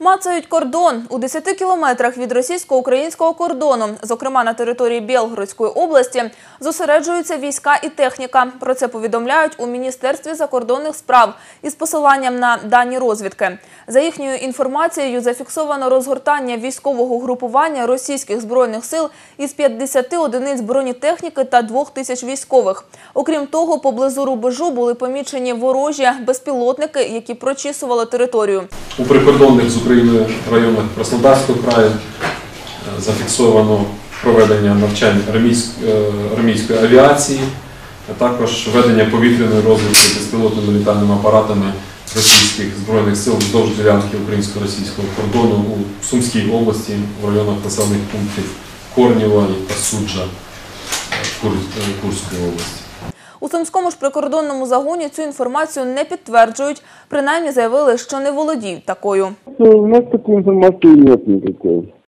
Мацають кордон у 10 кілометрах від російсько-українського кордону, зокрема на території Білгородської області, зосереджуються війська і техніка. Про це повідомляють у Міністерстві закордонних справ із посиланням на дані розвідки. За їхньою інформацією, зафіксовано розгортання військового групування російських збройних сил із 50 одиниць бронетехніки та 2 тисяч військових. Окрім того, поблизу рубежу були помічені ворожі безпілотники, які прочісували територію. У прикордонних з Україною районах Краснодарського краю е, зафіксовано проведення навчань е, армійської авіації, а також ведення повітряної розвідки безпілотними літальними апаратами російських збройних сил вздовж ділянки українсько-російського кордону у Сумській області в районах населених пунктів Корнєва і Суджа Кур- е, Курської області. У Сумському ж прикордонному загоні цю інформацію не підтверджують. Принаймні заявили, що не володіють такою. Ну, У нас такої інформації никакой.